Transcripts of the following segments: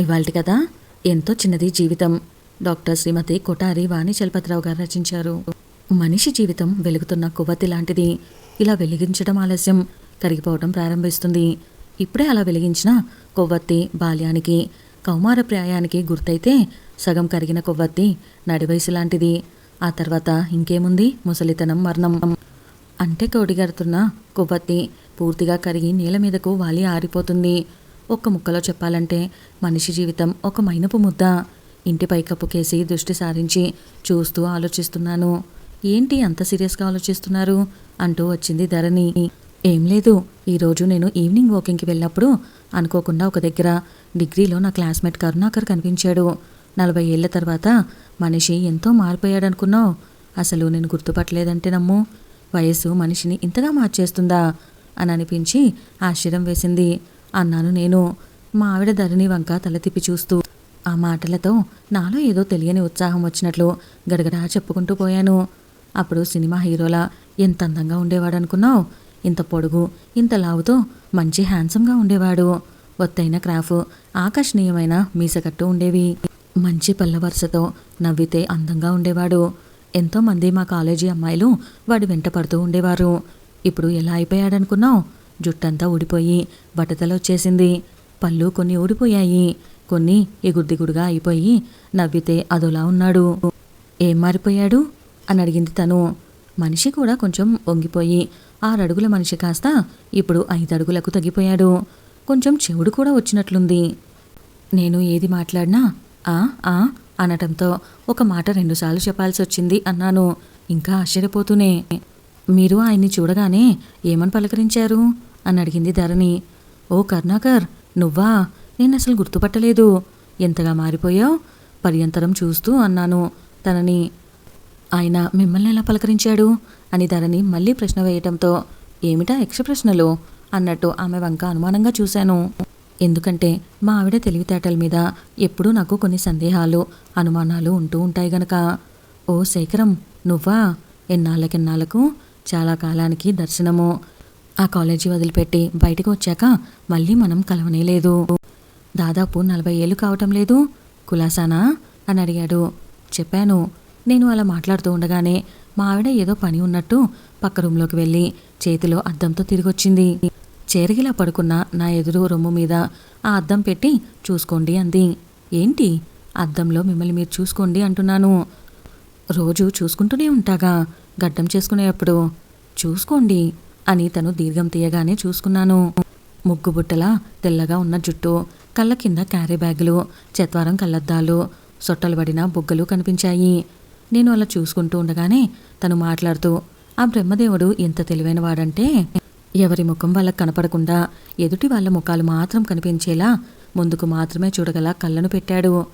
ఇవాళ కదా ఎంతో చిన్నది జీవితం. డాక్టర్ శ్రీమతి కొటారి వాణి చలపతిరావు గారు రచించారు. మనిషి జీవితం వెలుగుతున్న కొవ్వతి లాంటిది. ఇలా వెలిగించడం ఆలస్యం. కరిగిపోవడం ప్రారంభిస్తుంది. ఇప్పుడే అలా వెలిగించిన కొవ్వొత్తి బాల్యానికి కౌమార ప్రాయానికి గుర్తయితే సగం కరిగిన కొవ్వొత్తి నడివయసు లాంటిది. ఆ తర్వాత ఇంకేముంది? ముసలితనం మరణం. అంటే కోడిగడుతున్న కొవ్వొత్తి పూర్తిగా కరిగి నేల మీదకు వాలి ఆరిపోతుంది. ఒక్క ముక్కలో చెప్పాలంటే మనిషి జీవితం ఒక మైనపు ముద్ద. ఇంటి పైకప్పు కేసి దృష్టి సారించి చూస్తూ ఆలోచిస్తున్నాను. ఏంటి అంత సీరియస్గా ఆలోచిస్తున్నారు? అంటూ వచ్చింది ధరణి. ఏం లేదు ఈరోజు నేను ఈవినింగ్ వాకింగ్కి వెళ్ళినప్పుడు అనుకోకుండా ఒక దగ్గర డిగ్రీలో నా క్లాస్మేట్ కరుణాకర్ కనిపించాడు. నలభై ఏళ్ళ తర్వాత మనిషి ఎంతో మారిపోయాడనుకున్నావు. అసలు నేను గుర్తుపట్టలేదంటే నమ్ము. వయస్సు మనిషిని ఇంతగా మార్చేస్తుందా? అని అనిపించి ఆశ్చర్యం వేసింది. అన్నాను నేను. మా ఆవిడ ధరణి వంక తల తిప్పి చూస్తూ ఆ మాటలతో నాలో ఏదో తెలియని ఉత్సాహం వచ్చినట్లు గడగడా చెప్పుకుంటూ పోయాను. అప్పుడు సినిమా హీరోలా ఎంత అందంగా ఉండేవాడు అనుకున్నావు ఇంత పొడుగు ఇంత లావుతో మంచి హ్యాండ్సమ్గా ఉండేవాడు. ఒత్తైన క్రాఫ్ ఆకర్షణీయమైన మీసకట్టు ఉండేవి. మంచి పళ్ళ వరుసతో నవ్వితే అందంగా ఉండేవాడు. ఎంతోమంది మా కాలేజీ అమ్మాయిలు వాడి వెంట పడుతూ ఉండేవారు. ఇప్పుడు ఎలా అయిపోయాడనుకున్నావు? జుట్టంతా ఊడిపోయి బట్టతల వచ్చేసింది. పళ్ళు కొన్ని ఊడిపోయాయి. కొన్ని ఎగుర్దిగుడుగా అయిపోయి నవ్వితే అదోలా ఉన్నాడు. ఏం మారిపోయాడు? అని అడిగింది తను. మనిషి కూడా కొంచెం వంగిపోయి ఆరడుగుల మనిషి కాస్త ఇప్పుడు ఐదు అడుగులకు తగ్గిపోయాడు. కొంచెం చెవుడు కూడా వచ్చినట్లుంది. నేను ఏది మాట్లాడినా ఆ ఆ అనటంతో ఒక మాట రెండుసార్లు చెప్పాల్సి వచ్చింది అన్నాను. ఇంకా ఆశ్చర్యపోతూనే మీరు ఆయన్ని చూడగానే ఏమని పలకరించారు? అని అడిగింది ధరణి. ఓ కర్ణాకర్ నువ్వా? నేను అసలు గుర్తుపట్టలేదు. ఎంతగా మారిపోయావు? పర్యంతరం చూస్తూ అన్నాను తనని ఆయన మిమ్మల్ని ఎలా పలకరించాడు? అని ధరణి మళ్ళీ ప్రశ్న వేయటంతో. ఏమిటా యక్ష ప్రశ్నలు? అన్నట్టు ఆమె వంక అనుమానంగా చూశాను. ఎందుకంటే మా ఆవిడ తెలివితేటల మీద ఎప్పుడూ నాకు కొన్ని సందేహాలు అనుమానాలు ఉంటూ ఉంటాయి గనక. ఓ శేఖరం నువ్వా? ఎన్నాళ్ళకెన్నాళ్ళకు? చాలా కాలానికి దర్శనము. ఆ కాలేజీ వదిలిపెట్టి బయటకు వచ్చాక మళ్ళీ మనం కలవనే లేదు. దాదాపు నలభై ఏళ్ళు కావటం లేదు. కులాసానా? అని అడిగాడు. చెప్పాను. నేను అలా మాట్లాడుతూ ఉండగానే మా ఆవిడ ఏదో పని ఉన్నట్టు పక్క రూమ్లోకి వెళ్ళి చేతిలో అద్దంతో తిరిగొచ్చింది. చేరగిలా పడుకున్న నా ఎదురు రొమ్ము మీద ఆ అద్దం పెట్టి చూసుకోండి అంది. ఏంటి? అద్దంలో మిమ్మల్ని మీరు చూసుకోండి అంటున్నాను. రోజు చూసుకుంటూనే ఉంటాగా గడ్డం చేసుకునేటప్పుడు. చూసుకోండి. అని తను దీర్ఘం తీయగానే చూసుకున్నాను. ముగ్గుబుట్టలా తెల్లగా ఉన్న జుట్టు కళ్ళ కింద క్యారీ బ్యాగులు చెత్వారం కళ్ళద్దాలు సొట్టలు పడిన బుగ్గలు కనిపించాయి. నేను అలా చూసుకుంటూ ఉండగానే తను మాట్లాడుతూ ఆ బ్రహ్మదేవుడు ఎంత తెలివైన వాడంటే ఎవరి ముఖం వాళ్ళకు కనపడకుండా ఎదుటి వాళ్ళ ముఖాలు మాత్రం కనిపించేలా ముందుకు మాత్రమే చూడగల కళ్ళను పెట్టాడు.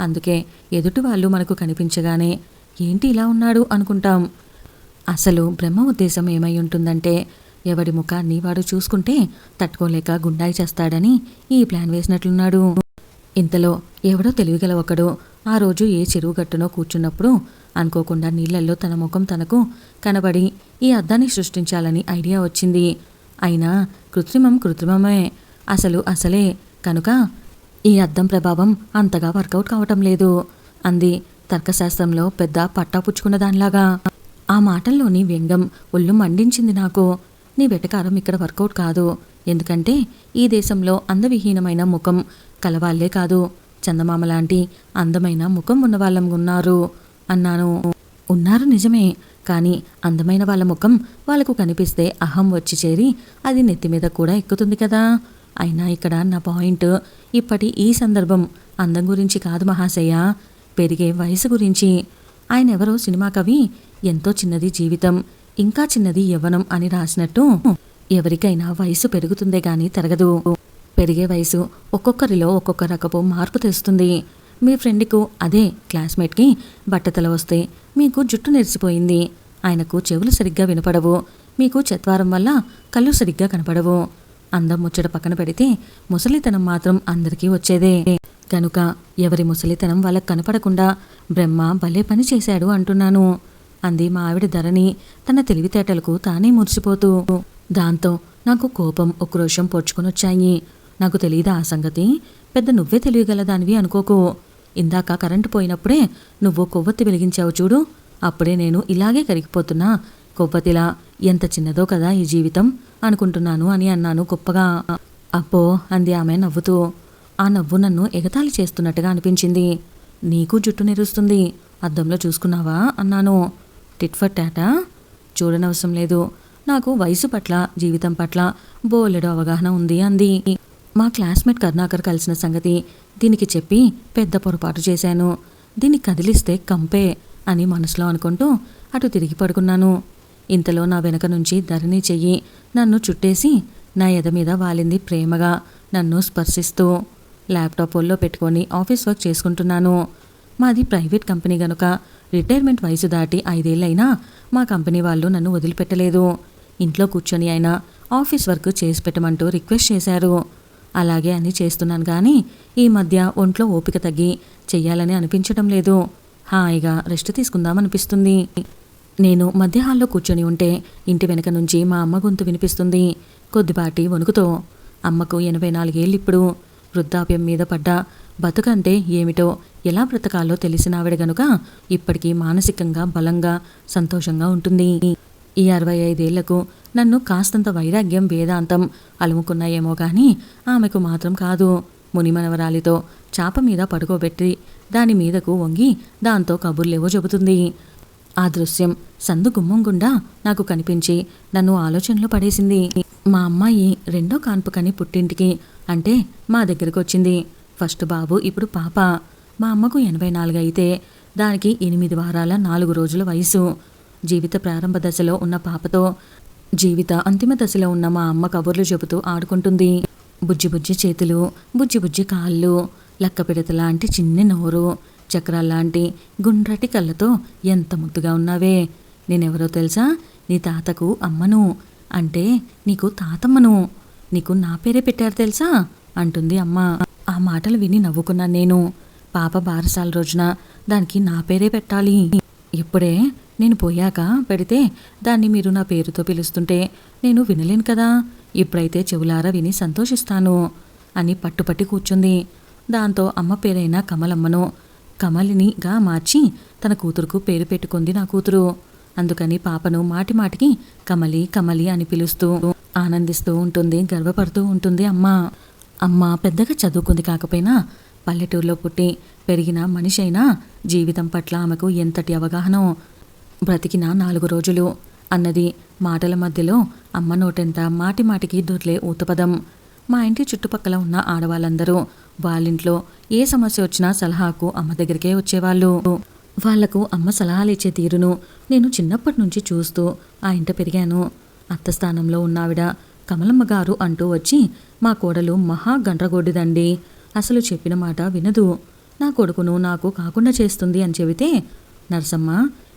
అందుకే ఎదుటి వాళ్ళు మనకు కనిపించగానే ఏంటి ఇలా ఉన్నాడు అనుకుంటాం. అసలు బ్రహ్మ ఉద్దేశం ఏమై ఉంటుందంటే ఎవడి ముఖాన్ని వాడు చూసుకుంటే తట్టుకోలేక గుండాయి చేస్తాడని ఈ ప్లాన్ వేసినట్లున్నాడు. ఇంతలో ఎవడో తెలివిగల ఒకడు ఆ రోజు ఏ చెరువు గట్టునో కూర్చున్నప్పుడు అనుకోకుండా నీళ్ళల్లో తన ముఖం తనకు కనబడి ఈ అద్దాన్ని సృష్టించాలని ఐడియా వచ్చింది. అయినా కృత్రిమం కృత్రిమమే. అసలు అసలే. కనుక ఈ అద్దం ప్రభావం అంతగా వర్కౌట్ కావటం లేదు. అంది తర్కశాస్త్రంలో పెద్ద పట్టా పుచ్చుకున్న దానిలాగా. ఆ మాటల్లోని వ్యంగం ఒళ్ళు మండించింది నాకు. నీ వెటకారం ఇక్కడ వర్కౌట్ కాదు. ఎందుకంటే ఈ దేశంలో అందవిహీనమైన ముఖం కలవాళ్ళే కాదు. చందమామ లాంటి అందమైన ముఖం ఉన్నవాళ్ళం ఉన్నారు అన్నాను. ఉన్నారు నిజమే కానీ అందమైన వాళ్ళ ముఖం వాళ్ళకు కనిపిస్తే అహం వచ్చి చేరి అది నెత్తి మీద కూడా ఎక్కుతుంది కదా. అయినా ఇక్కడ నా పాయింట్ ఇప్పటి ఈ సందర్భం అందం గురించి కాదు మహాశయ. పెరిగే వయసు గురించి. ఆయన ఎవరో సినిమా కవి ఎంతో చిన్నది జీవితం ఇంకా చిన్నది యవ్వనం అని రాసినట్టు ఎవరికైనా వయసు పెరుగుతుందే గాని తరగదు. పెరిగే వయసు ఒక్కొక్కరిలో ఒక్కొక్క రకపు మార్పు తెస్తుంది. మీ ఫ్రెండ్కు అదే క్లాస్మేట్కి బట్టతల వస్తే మీకు జుట్టు నెరిసిపోయింది. ఆయనకు చెవులు సరిగ్గా వినపడవు. మీకు చత్వారం వల్ల కళ్ళు సరిగ్గా కనపడవు. అందం ముచ్చట పక్కన పెడితే ముసలితనం మాత్రం అందరికీ వచ్చేదే. కనుక ఎవరి ముసలితనం వాళ్ళకు కనపడకుండా బ్రహ్మ భలే పని చేశాడు అంటున్నాను. అంది మా ఆవిడ ధరణి. తన తెలివితేటలకు తానే మురిసిపోతూ దాంతో నాకు కోపం ఉక్రోషం పొడుచుకొనొచ్చాయి. నాకు తెలియదా ఆ సంగతి? పెద్ద నువ్వే తెలియగలదానివి అనుకోకు. ఇందాక కరెంటు పోయినప్పుడే నువ్వు కొవ్వొత్తి వెలిగించావు చూడు. అప్పుడే నేను ఇలాగే కరిగిపోతున్నా. కొవ్వొత్తిలా ఎంత చిన్నదో కదా ఈ జీవితం అనుకుంటున్నాను అని అన్నాను గొప్పగా. అప్పో అంది ఆమె నవ్వుతూ. ఆ నవ్వు నన్ను ఎగతాళి చేస్తున్నట్టుగా అనిపించింది. నీకు జుట్టు నిరుస్తుంది. అద్దంలో చూసుకున్నావా? అన్నాను. టిట్ ఫర్ టాటా చూడనవసరం లేదు. నాకు వయసు పట్ల జీవితం పట్ల బోలెడు అవగాహన ఉంది అంది. మా క్లాస్మేట్ కరుణాకర్ కలిసిన సంగతి దీనికి చెప్పి పెద్ద పొరపాటు చేశాను. దీన్ని కదిలిస్తే కంపే అని మనసులో అనుకుంటూ అటు తిరిగి పడుకున్నాను. ఇంతలో నా వెనక నుంచి ధరణి చెయ్యి నన్ను చుట్టేసి నా ఎద మీద వాలింది ప్రేమగా నన్ను స్పర్శిస్తూ. ల్యాప్టాప్ ఒళ్ళో పెట్టుకొని ఆఫీస్ వర్క్ చేసుకుంటున్నాను. మాది ప్రైవేట్ కంపెనీ గనుక. రిటైర్మెంట్ వయసు దాటి ఐదేళ్ళైనా మా కంపెనీ వాళ్ళు నన్ను వదిలిపెట్టలేదు. ఇంట్లో కూర్చొని అయినా ఆఫీస్ వర్క్ చేసి పెట్టమంటూ రిక్వెస్ట్ చేశారు. అలాగే అని చేస్తున్నాను కానీ ఈ మధ్య ఒంట్లో ఓపిక తగ్గి చెయ్యాలని అనిపించడం లేదు. హాయిగా రెస్ట్ తీసుకుందామనిపిస్తుంది. నేను మధ్య హాల్లో కూర్చొని ఉంటే ఇంటి వెనక నుంచి మా అమ్మ గొంతు వినిపిస్తుంది. కొద్దిపాటి వణుకుతో అమ్మకు ఎనభై నాలుగేళ్ళు ఇప్పుడు వృద్ధాప్యం మీద పడ్డ బతుకంటే ఏమిటో ఎలా బ్రతకాలో తెలిసిన ఆవిడ గనుక ఇప్పటికీ మానసికంగా బలంగా సంతోషంగా ఉంటుంది. ఈ అరవై ఐదేళ్ళకు నన్ను కాస్తంత వైరాగ్యం వేదాంతం అలుముకున్నాయేమో కానీ ఆమెకు మాత్రం కాదు. మునిమనవరాలితో చాప మీద పడుకోబెట్టి దాని మీదకు వంగి దాంతో కబుర్లేవో చెబుతుంది. ఆ దృశ్యం సందు గుమ్మం గుండా నాకు కనిపించి నన్ను ఆలోచనలో పడేసింది. మా అమ్మాయి రెండో కాన్పుకని పుట్టింటికి అంటే మా దగ్గరకు వచ్చింది ఫస్ట్ బాబు ఇప్పుడు పాప. మా అమ్మకు ఎనభై నాలుగు అయితే దానికి ఎనిమిది వారాల నాలుగు రోజుల వయసు. జీవిత ప్రారంభ దశలో ఉన్న పాపతో జీవిత అంతిమ దశలో ఉన్న మా అమ్మ కబుర్లు చెబుతూ ఆడుకుంటుంది. బుజ్జి బుజ్జి చేతులు బుజ్జి బుజ్జి కాళ్ళు లక్కపిడత లాంటి చిన్ని నోరు చక్రాల్లాంటి గుండ్రటి కళ్ళతో ఎంత ముద్దుగా ఉన్నావే. నేనెవరో తెలుసా? నీ తాతకు అమ్మను. అంటే నీకు తాతమ్మను. నీకు నా పేరే పెట్టారు తెలుసా? అంటుంది అమ్మ. ఆ మాటలు విని నవ్వుకున్నాను నేను పాప బారసాల రోజున దానికి నా పేరే పెట్టాలి. ఇప్పుడే నేను పోయాక పెడితే దాన్ని మీరు నా పేరుతో పిలుస్తుంటే నేను వినలేను కదా. ఇప్పుడైతే చెవులారా విని సంతోషిస్తాను అని పట్టుపట్టి కూర్చుంది. దాంతో అమ్మ పేరైన కమలమ్మను కమలినిగా మార్చి తన కూతురుకు పేరు పెట్టుకుంది నా కూతురు. అందుకని పాపను మాటి మాటికి కమలి కమలి అని పిలుస్తూ ఆనందిస్తూ ఉంటుంది గర్వపడుతూ ఉంటుంది అమ్మ. అమ్మ పెద్దగా చదువుకుంది కాకపోయినా పల్లెటూరులో పుట్టి పెరిగిన మనిషి అయినా జీవితం పట్ల ఆమెకు ఎంతటి అవగాహన బ్రతికిన నాలుగు రోజులు అన్నది మాటల మధ్యలో అమ్మ నోటెంత మాటి మాటికి దొర్లే ఊతపదం. మా ఇంటి చుట్టుపక్కల ఉన్న ఆడవాళ్ళందరూ వాళ్ళింట్లో ఏ సమస్య వచ్చినా సలహాకు అమ్మ దగ్గరికే వచ్చేవాళ్ళు. వాళ్ళకు అమ్మ సలహాలు ఇచ్చే తీరును నేను చిన్నప్పటి నుంచి చూస్తూ ఆ ఇంట పెరిగాను. అత్త స్థానంలో ఉన్నావిడ కమలమ్మ గారు అంటూ వచ్చి మా కోడలు మహా గండ్రగొడ్డిదండి. అసలు చెప్పిన మాట వినదు. నా కొడుకును నాకు కాకుండా చేస్తుంది అని చెబితే నరసమ్మ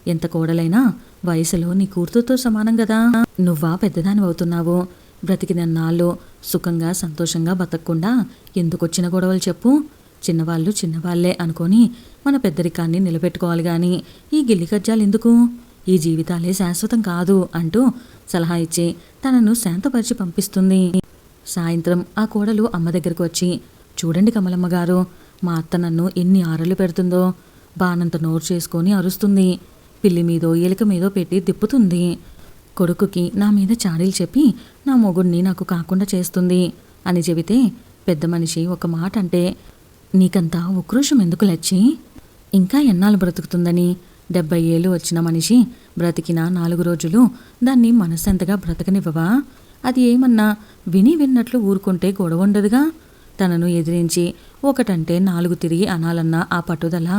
ఎంత కోడలైనా వయసులో నీ కూతురుతో సమానం కదా నువ్వా పెద్దదాని అవుతున్నావు. బ్రతికినన్నాళ్ళు సుఖంగా సంతోషంగా బతకకుండా ఎందుకొచ్చిన గొడవలు చెప్పు. చిన్నవాళ్ళు చిన్నవాళ్ళే అనుకొని మన పెద్దరికాన్ని నిలబెట్టుకోవాలి గాని ఈ గిల్లి కజ్జాలు ఎందుకు ఈ జీవితాలే శాశ్వతం కాదు అంటూ సలహా ఇచ్చి తనను శాంతపరిచి పంపిస్తుంది. సాయంత్రం ఆ కోడలు అమ్మ దగ్గరకు వచ్చి చూడండి కమలమ్మ గారు మా అత్త నన్ను ఎన్ని ఆరలు పెడుతుందో. బానంత నోరు చేసుకొని అరుస్తుంది. పిల్లి మీదో ఎలుక మీదో పెట్టి తిప్పుతుంది. కొడుకుకి నా మీద చాడీలు చెప్పి నా మొగుడిని నాకు కాకుండా చేస్తుంది. అని చెబితే పెద్ద మనిషి ఒక మాట అంటే నీకంతా ఉక్రోషం ఎందుకు లచ్చి? ఇంకా ఎన్నాళ్ళు బ్రతుకుతుందని? డెబ్బై ఏళ్ళు వచ్చిన మనిషి బ్రతికిన నాలుగు రోజులు దాన్ని మనసెంతగా బ్రతకనివ్వవా? అది ఏమన్నా విని విన్నట్లు ఊరుకుంటే గొడవ ఉండదుగా? తనను ఎదిరించి ఒకటంటే నాలుగు తిరిగి అనాలన్న ఆ పట్టుదల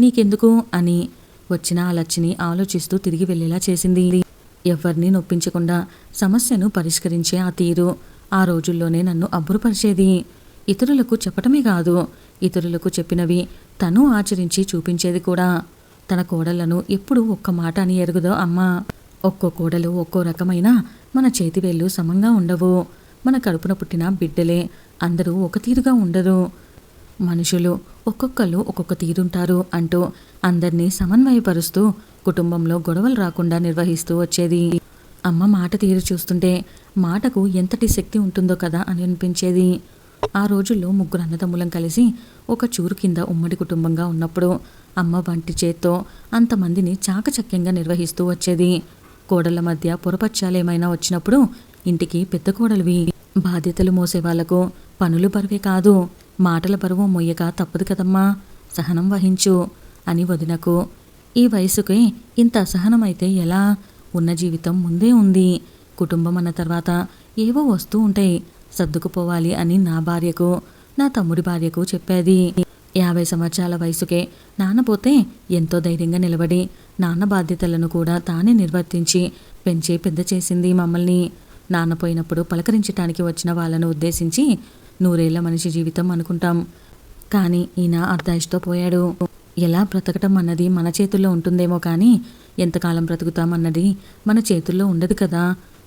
నీకెందుకు అని వచ్చిన ఆ లచ్చిని ఆలోచిస్తూ తిరిగి వెళ్ళేలా చేసింది. ఎవరిని నొప్పించకుండా సమస్యను పరిష్కరించే ఆ తీరు ఆ రోజుల్లోనే నన్ను అబ్బురుపరిచేది. ఇతరులకు చెప్పటమే కాదు ఇతరులకు చెప్పినవి తను ఆచరించి చూపించేది కూడా. తన కోడళ్ళను ఎప్పుడు ఒక్క మాట అని ఎరుగుదో అమ్మ. ఒక్కో కోడలు ఒక్కో రకమైన మన చేతివేళ్ళు సమంగా ఉండవు. మన కడుపున పుట్టిన బిడ్డలే అందరూ ఒక తీరుగా ఉండరు. మనుషులు ఒక్కొక్కరు ఒక్కొక్క తీరుంటారు అంటూ అందరినీ సమన్వయపరుస్తూ కుటుంబంలో గొడవలు రాకుండా నిర్వహిస్తూ వచ్చేది. అమ్మ మాట తీరు చూస్తుంటే మాటకు ఎంతటి శక్తి ఉంటుందో కదా అని అనిపించేది. ఆ రోజుల్లో ముగ్గురు అన్నదమ్ములం కలిసి ఒక చూరు కింద ఉమ్మడి కుటుంబంగా ఉన్నప్పుడు అమ్మ వంటి చేత్తో అంతమందిని చాకచక్యంగా నిర్వహిస్తూ వచ్చేది. కోడళ్ళ మధ్య పొరపచ్చాలేమైనా వచ్చినప్పుడు ఇంటికి పెద్ద కోడలివి. బాధ్యతలు మోసే వాళ్ళకు పనులు బరువే కాదు. మాటల బరువు మొయ్యక తప్పదు కదమ్మా. సహనం వహించు అని వదినకు ఈ వయసుకే ఇంత అసహనమైతే ఎలా? ఉన్న జీవితం ముందే ఉంది. కుటుంబం అన్న తర్వాత ఏవో వస్తూ ఉంటాయి. సర్దుకుపోవాలి అని నా భార్యకు నా తమ్ముడి భార్యకు చెప్పేది. యాభై సంవత్సరాల వయసుకే నాన్నపోతే ఎంతో ధైర్యంగా నిలబడి నాన్న బాధ్యతలను కూడా తానే నిర్వర్తించి పెంచి పెద్ద చేసింది మమ్మల్ని. నాన్న పోయినప్పుడు పలకరించటానికి వచ్చిన వాళ్ళను ఉద్దేశించి నూరేళ్ళ మనిషి జీవితం అనుకుంటాం. కానీ ఈయన అర్ధాయుష్తో పోయాడు. ఎలా బ్రతకటం అన్నది మన చేతుల్లో ఉంటుందేమో కానీ ఎంతకాలం బ్రతుకుతామన్నది మన చేతుల్లో ఉండదు కదా.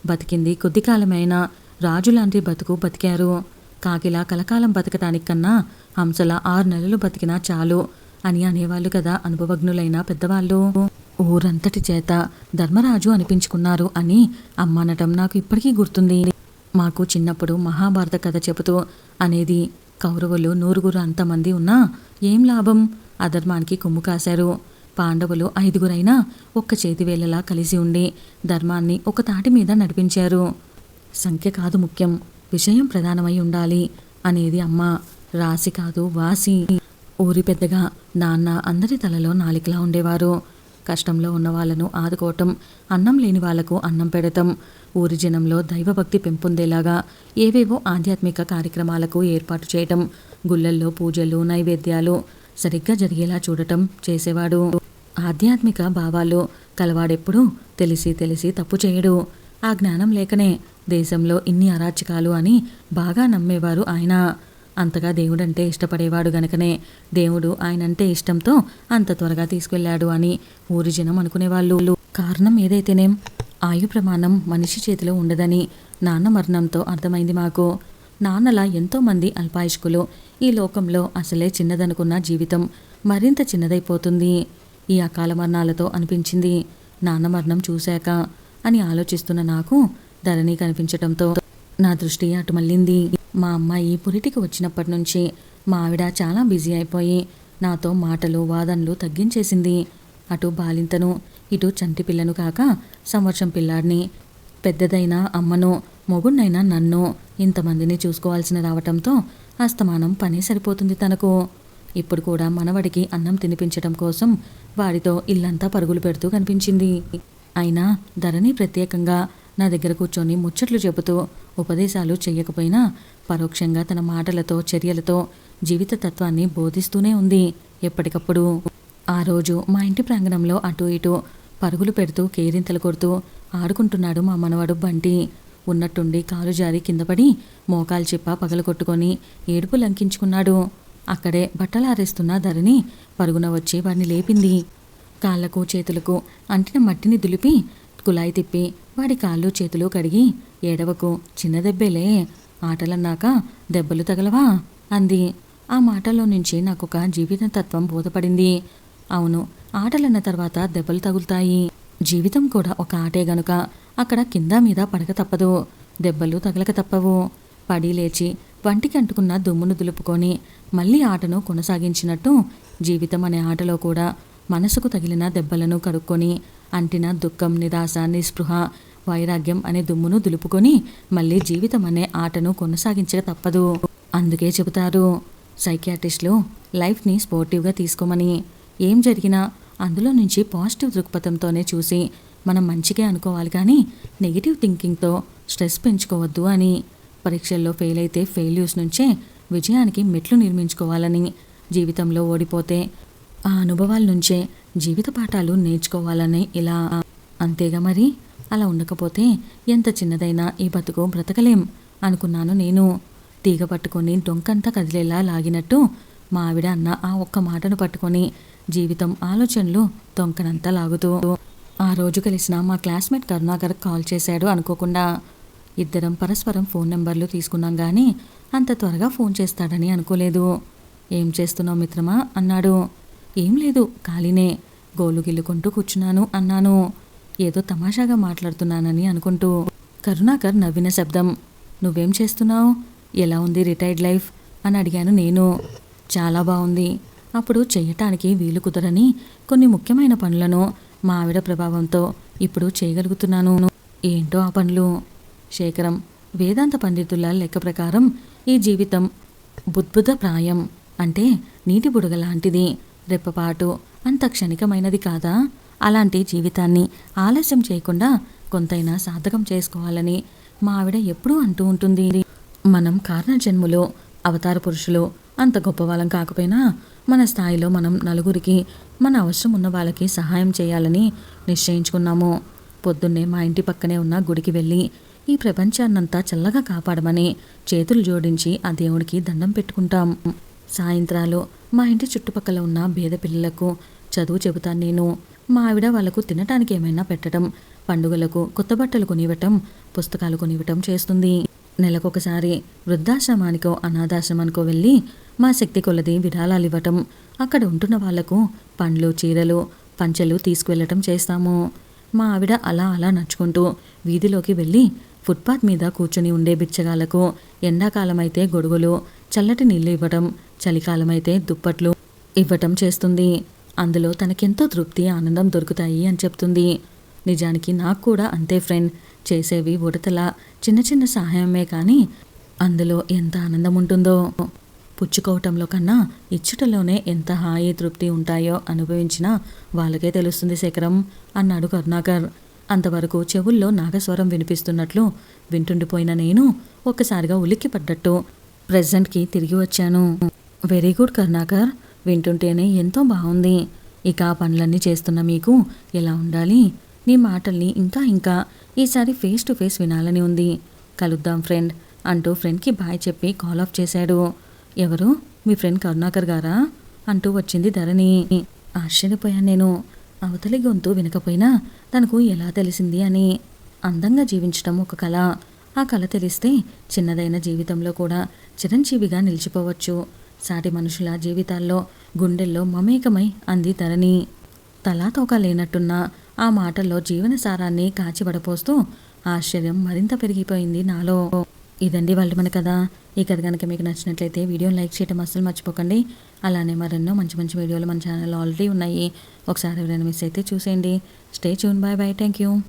బతికింది కొద్ది కాలమైనా రాజు లాంటి బతుకు బతికారు. కాకిలా కలకాలం బతకటానికి కన్నా హంసల ఆరు నెలలు బతికినా చాలు అని అనేవాళ్ళు కదా అనుభవజ్ఞులైన పెద్దవాళ్ళు. ఊరంతటి చేత ధర్మరాజు అనిపించుకున్నారు అని అమ్మనటం నాకు ఇప్పటికీ గుర్తుంది. మాకు చిన్నప్పుడు మహాభారత కథ చెబుతూ అనేది కౌరవులు నూరుగురు అంతమంది ఉన్నా ఏం లాభం? అధర్మానికి కొమ్ము కాశారు. పాండవులు ఐదుగురైనా ఒక్క చేతివేళలా కలిసి ఉండి ధర్మాన్ని ఒక తాటి మీద నడిపించారు. సంఖ్య కాదు ముఖ్యం. విషయం ప్రధానమై ఉండాలి అనేది అమ్మ. రాసి కాదు వాసి. ఊరి పెద్దగా నాన్న అందరి తలలో నాలికలా ఉండేవారు. కష్టంలో ఉన్న వాళ్ళను ఆదుకోవటం అన్నం లేని వాళ్ళకు అన్నం పెడటం ఊరి జనంలో దైవభక్తి పెంపొందేలాగా ఏవేవో ఆధ్యాత్మిక కార్యక్రమాలకు ఏర్పాటు చేయటం గుళ్ళల్లో పూజలు నైవేద్యాలు సరిగ్గా జరిగేలా చూడటం చేసేవాడు. ఆధ్యాత్మిక భావాలు కలవాడెప్పుడు తెలిసి తెలిసి తప్పు చేయడు. ఆ జ్ఞానం లేకనే దేశంలో ఇన్ని అరాచకాలు అని బాగా నమ్మేవారు ఆయన. అంతగా దేవుడంటే ఇష్టపడేవాడు గనకనే. దేవుడు ఆయనంటే ఇష్టంతో అంత త్వరగా తీసుకెళ్ళాడు అని ఊరి జనం అనుకునేవాళ్ళు. కారణం ఏదైతేనేం ఆయు ప్రమాణం మనిషి చేతిలో ఉండదని నాన్న మరణంతో అర్థమైంది మాకు. నాన్నలా ఎంతోమంది అల్పాయుష్కులు ఈ లోకంలో అసలే చిన్నదనుకున్న జీవితం మరింత చిన్నదైపోతుంది. ఈ అకాల మరణాలతో అనిపించింది. నాన్న మరణం చూశాక అని ఆలోచిస్తున్న నాకు ధరణి కనిపించటంతో నా దృష్టి అటు మళ్ళింది. మా అమ్మాయి పురిటికి వచ్చినప్పటి నుంచి మా ఆవిడ చాలా బిజీ అయిపోయి నాతో మాటలు వాదనలు తగ్గించేసింది. అటు బాలింతను ఇటు చంటి పిల్లను కాక సంవత్సరం పిల్లాడిని పెద్దదైన అమ్మను మొగుణ్ణైనా నన్ను ఇంతమందిని చూసుకోవాల్సిన రావటంతో అస్తమానం పని సరిపోతుంది తనకు. ఇప్పుడు కూడా మనవడికి అన్నం తినిపించడం కోసం వాడితో ఇల్లంతా పరుగులు పెడుతూ కనిపించింది. అయినా ధరణి ప్రత్యేకంగా నా దగ్గర కూర్చొని ముచ్చట్లు చెబుతూ ఉపదేశాలు చెయ్యకపోయినా పరోక్షంగా తన మాటలతో చర్యలతో జీవిత తత్వాన్ని బోధిస్తూనే ఉంది ఎప్పటికప్పుడు. ఆ రోజు మా ఇంటి ప్రాంగణంలో అటు ఇటు పరుగులు పెడుతూ కేరింతలు కొడుతూ ఆడుకుంటున్నాడు మా మనవడు బంటి. ఉన్నట్టుండి కాలు జారి కిందపడి మోకాలు చిప్ప పగలగొట్టుకొని ఏడుపు లంకించుకున్నాడు. అక్కడే బట్టలారేస్తున్న ధరణి పరుగున వచ్చి వాడిని లేపింది. కాళ్ళకు చేతులకు అంటిన మట్టిని దులిపి కులాయి తిప్పి వాడి కాళ్ళు చేతులు కడిగి ఏడవకు చిన్న దెబ్బేలే ఆటలన్నాక దెబ్బలు తగలవా? అంది. ఆ మాటల్లో నుంచి నాకొక జీవిత తత్వం బోధపడింది. అవును ఆటలన్న తర్వాత దెబ్బలు తగులుతాయి. జీవితం కూడా ఒక ఆటే గనుక అక్కడ కింద మీద పడక తప్పదు. దెబ్బలు తగలక తప్పవు. పడి లేచి వంటికి అంటుకున్న దుమ్మును దులుపుకొని మళ్ళీ ఆటను కొనసాగించినట్టు జీవితం అనే ఆటలో కూడా మనసుకు తగిలిన దెబ్బలను కడుక్కొని అంటిన దుఃఖం నిరాశ నిస్పృహ వైరాగ్యం అనే దుమ్మును దులుపుకొని మళ్ళీ జీవితం అనే ఆటను కొనసాగించక తప్పదు. అందుకే చెబుతారు సైకియాట్రిస్టులు లైఫ్ని స్పోర్టివ్గా తీసుకోమని. ఏం జరిగినా అందులో నుంచి పాజిటివ్ దృక్పథంతోనే చూసి మనం మంచిగా అనుకోవాలి కానీ నెగిటివ్ థింకింగ్తో స్ట్రెస్ పెంచుకోవద్దు అని. పరీక్షల్లో ఫెయిల్ అయితే ఫెయిల్యూర్స్ నుంచే విజయానికి మెట్లు నిర్మించుకోవాలని. జీవితంలో ఓడిపోతే ఆ అనుభవాల నుంచే జీవిత పాఠాలు నేర్చుకోవాలని ఇలా అంతేగా మరి? అలా ఉండకపోతే ఎంత చిన్నదైనా ఈ బతుకు బ్రతకలేం అనుకున్నాను నేను. తీగ పట్టుకొని డొంకంతా కదిలేలా లాగినట్టు మా ఆవిడ అన్న ఆ ఒక్క మాటను పట్టుకొని జీవితం ఆలోచనలు తొంకనంతా లాగుతూ ఆ రోజు కలిసిన మా క్లాస్మేట్ కరుణాకర్ కాల్ చేశాడు అనుకోకుండా. ఇద్దరం పరస్పరం ఫోన్ నెంబర్లు తీసుకున్నాం కానీ అంత త్వరగా ఫోన్ చేస్తాడని అనుకోలేదు. ఏం చేస్తున్నావు మిత్రమా? అన్నాడు. ఏం లేదు ఖాళీనే. గోలు గిల్లుకుంటూ కూర్చున్నాను అన్నాను. ఏదో తమాషాగా మాట్లాడుతున్నానని అనుకుంటూ. కరుణాకర్ నవ్విన శబ్దం. నువ్వేం చేస్తున్నావు? ఎలా ఉంది రిటైర్డ్ లైఫ్? అని అడిగాను నేను. చాలా బాగుంది. అప్పుడు చేయటానికి వీలు కుదరని కొన్ని ముఖ్యమైన పనులను మా ఆవిడ ప్రభావంతో ఇప్పుడు చేయగలుగుతున్నాను. ఏంటో ఆ పనులు? శేఖరం వేదాంత పండితుల లెక్క ప్రకారం ఈ జీవితం బుద్భుత ప్రాయం. అంటే నీటి బుడగ లాంటిది. రెప్పపాటు అంత క్షణికమైనది కాదా? అలాంటి జీవితాన్ని ఆలస్యం చేయకుండా కొంతైనా సాధకం చేసుకోవాలని మా ఆవిడ ఎప్పుడూ అంటూ ఉంటుంది. మనం కారణ జన్ములో అవతార పురుషులు అంత గొప్పవాళ్ళం కాకపోయినా మన స్థాయిలో మనం నలుగురికి మన అవసరం ఉన్న వాళ్ళకి సహాయం చేయాలని నిశ్చయించుకున్నాము. పొద్దున్నే మా ఇంటి పక్కనే ఉన్న గుడికి వెళ్ళి ఈ ప్రపంచాన్నంతా చల్లగా కాపాడమని చేతులు జోడించి ఆ దేవుడికి దండం పెట్టుకుంటాం. సాయంత్రాలు మా ఇంటి చుట్టుపక్కల ఉన్న బీద పిల్లలకు చదువు చెబుతాను నేను. మా ఆవిడ వాళ్ళకు తినటానికి ఏమైనా పెట్టడం పండుగలకు కొత్త బట్టలు కొనివ్వటం పుస్తకాలు కొనివ్వటం చేస్తుంది. నెలకొకసారి వృద్ధాశ్రమానికో అనాథాశ్రమానికో వెళ్ళి మా శక్తి కొలది విరాళాలు ఇవ్వటం అక్కడ ఉంటున్న వాళ్ళకు పండ్లు చీరలు పంచెలు తీసుకువెళ్ళటం చేస్తాము. మా ఆవిడ అలా అలా నడుచుకుంటూ వీధిలోకి వెళ్ళి ఫుట్పాత్ మీద కూర్చొని ఉండే బిచ్చగాళ్ళకు ఎండాకాలం అయితే గొడుగులు చల్లటి నీళ్ళు ఇవ్వటం చలికాలం అయితే దుప్పట్లు ఇవ్వటం చేస్తుంది. అందులో తనకెంతో తృప్తి ఆనందం దొరుకుతాయి అని చెప్తుంది. నిజానికి నాకు కూడా అంతే ఫ్రెండ్ చేసేవి ఉడతల చిన్న చిన్న సహాయమే కానీ అందులో ఎంత ఆనందం ఉంటుందో. పుచ్చుకోవటంలో కన్నా ఇచ్చుటలోనే ఎంత హాయి తృప్తి ఉంటాయో అనుభవించిన వాళ్ళకే తెలుస్తుంది శేఖరం అన్నాడు కరుణాకర్. అంతవరకు చెవుల్లో నాగస్వరం వినిపిస్తున్నట్లు వింటుండిపోయిన నేను ఒక్కసారిగా ఉలిక్కి పడ్డట్టు ప్రెజెంట్కి తిరిగి వచ్చాను. Very good Karunakar. వింటుంటేనే ఎంతో బాగుంది. ఇక ఆ పనులన్నీ చేస్తున్న మీకు ఎలా ఉండాలి? నీ మాటల్ని ఇంకా ఇంకా ఈసారి ఫేస్ టు ఫేస్ వినాలని ఉంది. కలుద్దాం ఫ్రెండ్ అంటూ ఫ్రెండ్కి బాయ్ చెప్పి కాల్ ఆఫ్ చేశాడు. ఎవరు? మీ ఫ్రెండ్ కరుణాకర్ గారా? అంటూ వచ్చింది ధరణి. ఆశ్చర్యపోయాను నేను. అవతలి గొంతు వినకపోయినా తనకు ఎలా తెలిసింది అని అందంగా జీవించడం ఒక కళ ఆ కళ తెలిస్తే చిన్నదైన జీవితంలో కూడా చిరంజీవిగా నిలిచిపోవచ్చు. సాటి మనుషుల జీవితాల్లో గుండెల్లో మమేకమై అంది ధరణి తలాతోక లేనట్టున్న ఆ మాటల్లో జీవన సారాన్ని కాచిబడపోస్తూ ఆశ్చర్యం మరింత పెరిగిపోయింది నాలో. ఇదండి వాళ్ళు మన కదా ఈ కథ కనుక మీకు నచ్చినట్లయితే వీడియోని లైక్ చేయడం అస్సలు మర్చిపోకండి. అలానే మరెన్నో మంచి మంచి వీడియోలు మన ఛానల్లో ఆల్రెడీ ఉన్నాయి. ఒకసారి ఎవరైనా మిస్ అయితే చూసేయండి. Stay tune bye bye thank you